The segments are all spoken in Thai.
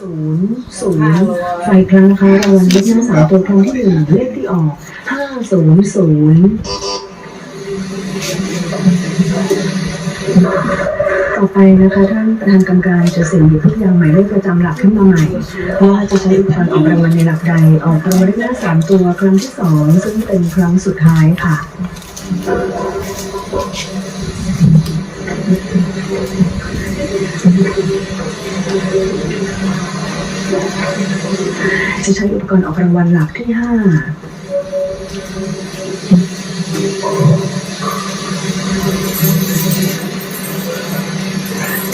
ศูนย์ศูนย์ไฟครั้งนะคะรางวัลเลขหน้าสามตัวครั้งที่หนึ่งเลขที่ออกห้าศูนย์ศูนย์ต่อไปนะคะท่านประธานกรรมการจะเสี่ยงหยิบทุกอย่างหมายเลขประจำหลักขึ้นมาใหม่ว่าจะใช้อุปกรณ์ออกรางวัลในหลักใดออกรางวัลเลขหน้าสามตัวครั้งที่สองซึ่งเป็นครั้งสุดท้ายค่ะ จะใช้อุปกรณ์ออกรางวัลหลักที่ห้า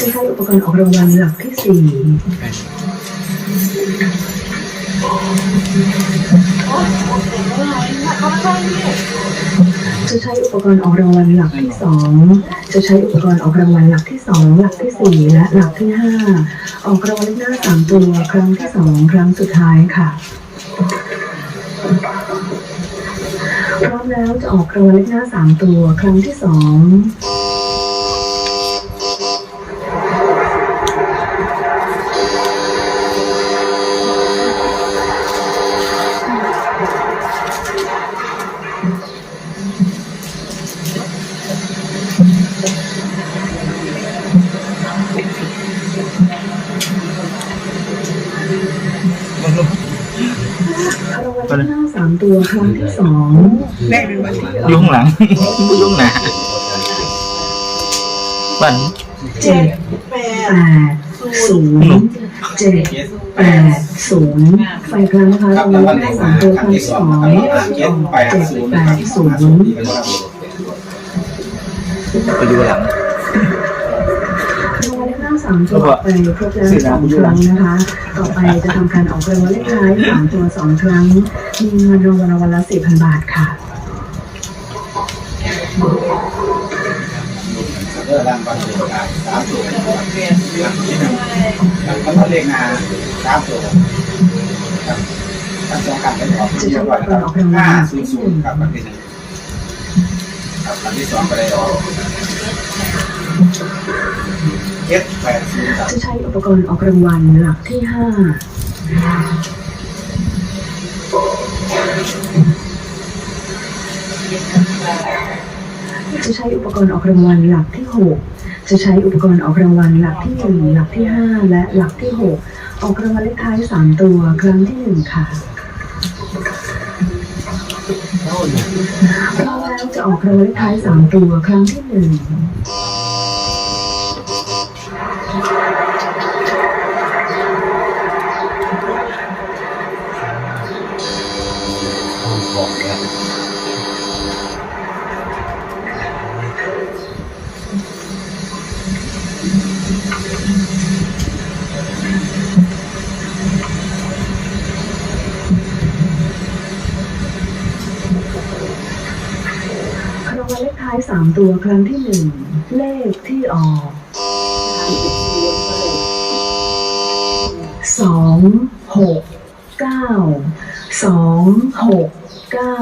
จะใช้อุปกรณ์ออกรางวัลหลักที่สี่ จะใช้อุปกรณ์ออกรางวัลหลักที่สองจะใช้อุปกรณ์ออกรางวัลหลักที่สองหลักที่สี่และหลักที่ห้าออกรางวัลหน้าสามตัวครั้งที่สองครั้งสุดท้ายค่ะพร้อมแล้วจะออกรางวัลหน้าสามตัวครั้งที่สองาสามตัวครั้งที่สองแม่เป็นวันที่ยุ่งหลัง ยุ่งหนาบันเจ็ดแปแปดศูนย์เจ็ดแปดศูนย์ไฟครั้งนะคะรางวัลเลขหน้าสามตัวครั้งที่สองออกเจ็ดแปดศูนย์ไปดูหลัง สามตัวไปครบแล้วสองครั้งนะคะ ต่อไปจะทำการออกรางวัลเลขท้ายสามตัวสองครั้ง มีเงินรางวัลวัลละสี่พันบาทค่ะเออรางวัลเลขท้ายสามตัวครับที่หนึ่งรับแล้วก็เลขหน้าสามตัวครับทั้งสองครั้งเป็นออกที่เรียบร้อยแล้วครับห้าศูนย์ศูนย์ครับวันที่หนึ่งครับวันที่สองก็ได้ออก จ็ดแปดศูนย์จะใช้อุปกรณ์ออกรางวัลหลักที่ห้าจะใช้อุปกรณ์ออกรางวัลหลักที่หกจะใช้อุปกรณ์ออกรางวัลหลักที่หนึ่งหลักที่ห้าและหลักที่หกออกรางวัลเลขท้ายสามตัวครั้งที่หนึ่งค่ะพร้อมแล้วจะออกรางวัลเลขท้ายสามตัวครั้งที่หนึ่ง ท้ายสามตัวครั้งที่หนึ่งเลขที่ออกสองหกเก้าสองหกเก้า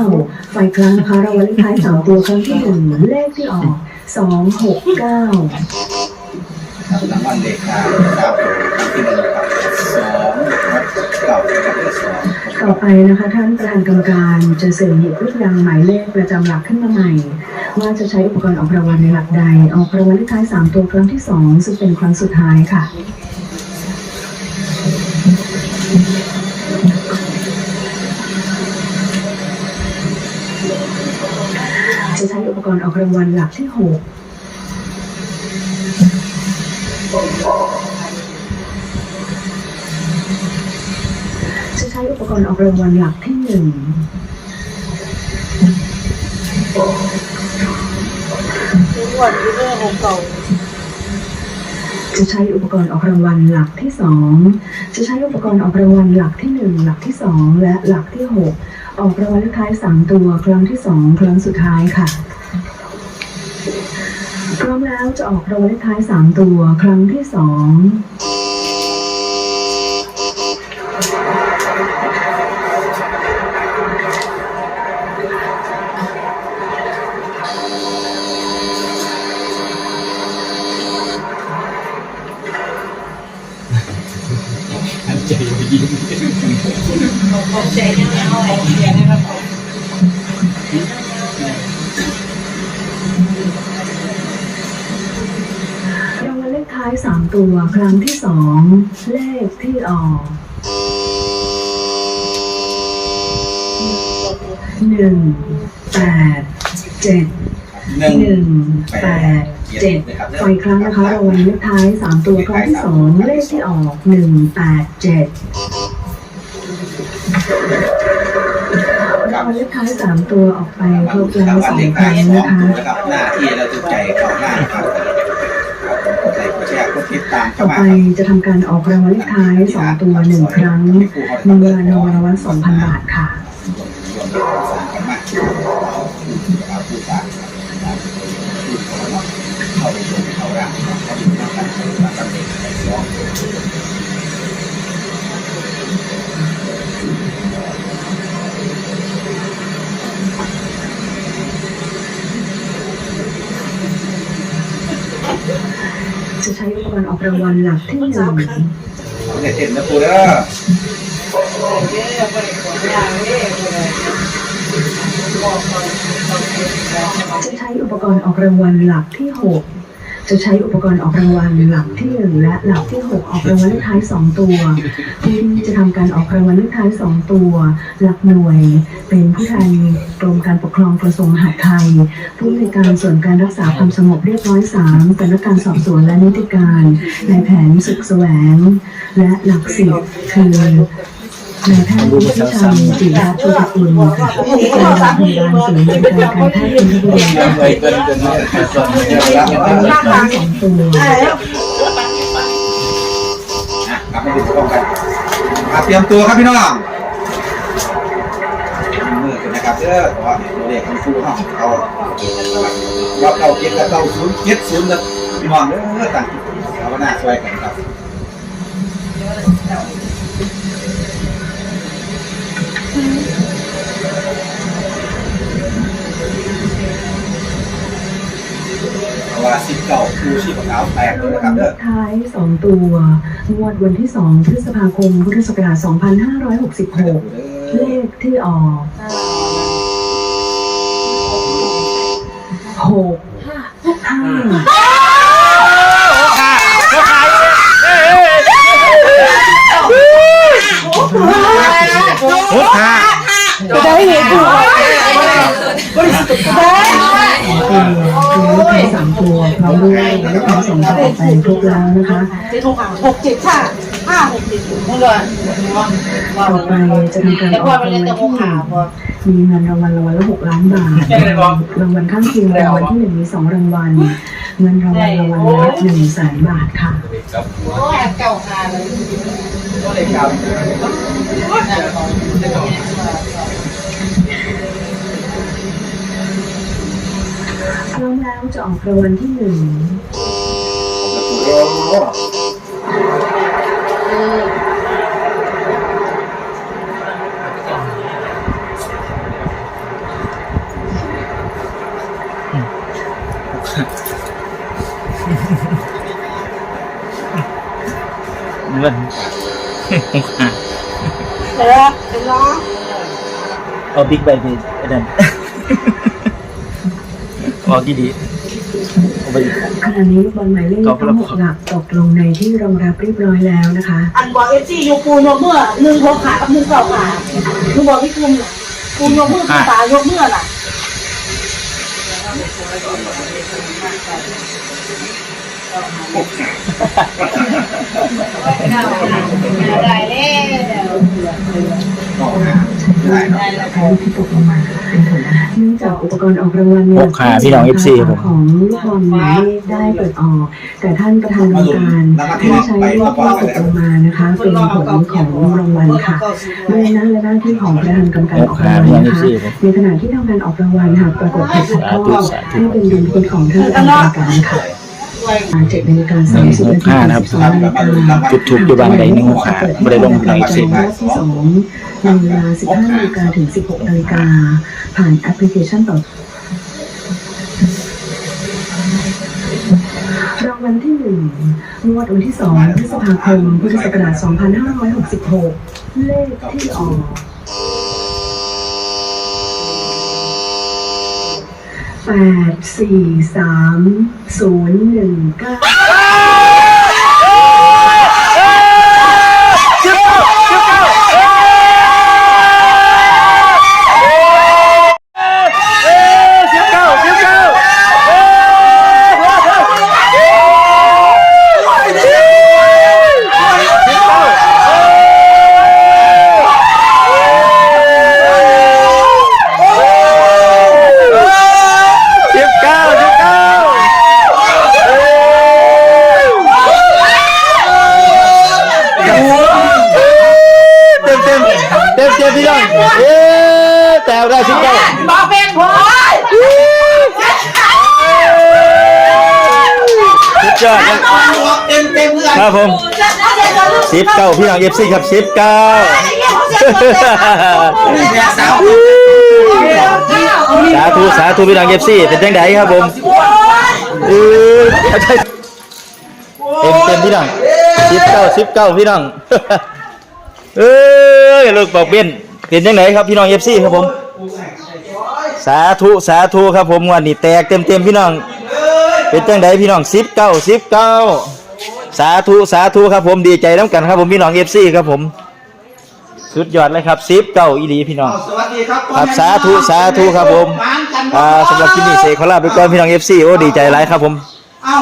ไฟครั้งนะคะรางวัลเลขท้ายสามตัวครั้งที่หนึ่งเลขที่ออกสองหกเก้า ครับรางวัลเลขท้ายสามตัวครั้งที่หนึ่ง ต่อไปนะคะท่านประธานกรรมการจะเสี่ยงหยิบลูกยางหมายเลขประจำหลักขึ้นมาใหม่ ว่าจะใช้อุปกรณ์ออกรางวัลในหลักใด ออกรางวัลเลขท้ายสามตัวครั้งที่สองซึ่งเป็นครั้งสุดท้ายค่ะจะใช้อุปกรณ์ออกรางวัลหลักที่หก ใช้อุปกรณ์ออกรางวัลหลักที่หนึ่งทุกวันที่เรื่องของเก่าจะใช้อุปกรณ์ออกรางวัลหลักที่สองจะใช้อุปกรณ์ออกรางวัลหลักที่หนึ่งหลักที่สองและหลักที่หกออกรางวัลเลขท้ายสามตัวครั้งที่สองครั้งสุดท้ายค่ะ พร้อมแล้วจะออกรางวัลเลขท้ายสามตัวครั้งที่สอง ผมใจยังไม่เอาเสียนะครับรางวัลเลขท้ายสามตัวครั้งที่สองเลขที่ออกหนึ่งแปดเจ็ดหนึ่งแปดเจ็ดไฟครั้งนะคะรางวัลเลขท้ายสามตัวครั้งที่สองเลขที่ออกหนึ่งแปดเจ็ด รางวัลเลขท้ายสามตัวออกไปครบแล้วสองครั้งนะคะตัวนะครับหน้าที่เราถูกใจของหน้าครับต่อไปจะทำการออกรางวัลเลขท้ายสองตัวหนึ่งครั้งในเวลาหนึ่งรางวัลสองพันบาทค่ะ รณ์ออกรางวัลหลักที่หนึ่งเขาเนี่ยเต็มนะปูเด้อเย้ไปขออยางเย้เลยบอกก่อนต้องเก็บแล้วจะใช้อุปกรณ์ออกรางวัลหลักที่หก จะใช้อุปกรณ์ออกรางวัลหลักที่หนึ่งและหลักที่หกออกรางวัลเลขท้ายสองตัว ผู้ที่จะทำการออกรางวัลเลขท้ายสองตัว หลักหน่วย เป็นผู้แทนกรมการปกครองกระทรวงมหาดไทย ผู้ในการส่วนการรักษาความสงบเรียบร้อยสามสำนักงานสอบสวนและนิติการในแผนสุขแสวง และหลักสิบคือ นายแพทย์ผู้เชี่ยวชาญจิตรชุติกุลผู้ในวยการโรงพยาบาลศูนย์บริการการแพทย์อินทบุรียังเลยเกินเกินเลยส่วนเดียวแล้วทั้งสองตัวกลับมาดูพร้อมกันครับเตรียมตัวครับพี่น้องมือกันนะครับเด้อขอให้ตัวเลขของครูห้องเขาว่าเขาเก็บกับเขาศูนย์เก็บศูนย์นะพี่น้องเด้อต่างภาวนาช่วยกันครับ ว่าสิบเก่าคูชีพขาวแตกเลยนะครับเลเด้อท้ายสองตัวงวดวันที่สองพฤษภาคมพุทธศักราช2566เลขที่ออกหกห้าโอ้ค่ะได้เห็นดูคือคือเลขท้ สามตัวพร้อมด้วยเลขท้ายสองตัวออกไปครบแล้วนะคะหกเจ็ดค่ะห้าหกเจ็ดมึงเลยว่าต่อไปจะทำการแต่อพออกมันรางเล่นวัลแต่ที่หหกนึ่ขางบ่มีเงินรางวัลรางวัลละหกล้านบาทรางวัลข้างเคียงรางวัลที่หนึ่งมีสองรางวัลเงินรางวัลรางวัลละหนึ่งแสนบาทค่ะโอ้ยเก่าคาเลยก็เลยครับ พร้อมแล้วจะออกรางวัลที่หนึ่งเงินโอ้ค่ะเออเป็นล้อเอาบิ๊กใบไปไอ้นั่น ออกดีๆเอาไปอีกขณะนี้ลูกบอลหมายเลขทั้งหกหลักตกลงในที่รองรับเรียบร้อยแล้วนะคะ อันบอกเอฟซียกปูนยกเมื่อหนึ่งหกขากับหนึ่งเก่าขาหนูบอกพี่คุมปูนยกเมื่อตายกเมื่อน่ะ ได้แล้วก็หาได้เนาะได้แล้วใช้ที่ตกลงมาเป็นผลเนื่องจากอุปกรณ์ออกรางวัลในหกขาพี่น้อง FC ผมของลูกบอลหมายเลขได้เปิดออก แต่ท่านประธานกรรมการไม่ใช้เลขที่ตกลงมานะคะ เป็นผลของรางวัลค่ะด้วยหน้าและหน้าที่ของประธานกรรมการออกรางวัลนะคะในขณะที่ทำการออกรางวัลหากปรากฏผิดขัดข้องให้เป็นดุลพินิจของท่านประธานกรรมการค่ะ เจ็ดนาฬิกาสามสิบนาทีห้านะครับสองนาฬิกาจุดทูบอยู่บ้านใดนึ่งหกขาไม่ได้ลงหลายเส้นรอบที่สองในเวลา15นาฬิกาถึง16นาฬิกาผ่านแอปพลิเคชันต่อรางวัลที่หนึ่งงวดวันที่2พฤษภาคมพุทธศักราช2566 เลขที่ออก แปดสี่สามศูนย์หนึ่งเก้า สิบเก้าสิบเก้าสิบเก้าสิบเก้าเต็มเต็มเต็มเต็มพี่น้องเอ๊ะแต่ได้สิบเก้า บอกเป็นพอย สุด ยอดครับเต็มเต็มเลยครับผมสิบเก้าพี่น้องเอฟซีครับสิบเก้าสาวสาธุสาธุพี่น้องเอฟซีเป็นจังไดครับผมเออเต็มเต็มพี่น้องสิบเก้าสิบเก้าพี่น้องเอ้ยลูกบอกเบี้ยนเป็นจังไดครับพี่น้องเอฟซีครับผม สาธุสาธุครับผมวันนี้แตกเต็มเต็มพี่น้อง เป็นจังไดพี่น้องสิบเก้าสิบเก้าสาธุสาธุครับผมดีใจน้ำกันครับผมพี่น้องเอฟซีครับผมสุดยอดเลยครับสิบเก้าอีหลีพี่น้องสวัสดีครับครับสาธุสาธุครับผมอ่าสำหรับคลิปนี้เสกขอลาไปก่อนพี่น้องเอฟซีโอ้ดีใจหลายครับผมเอ้า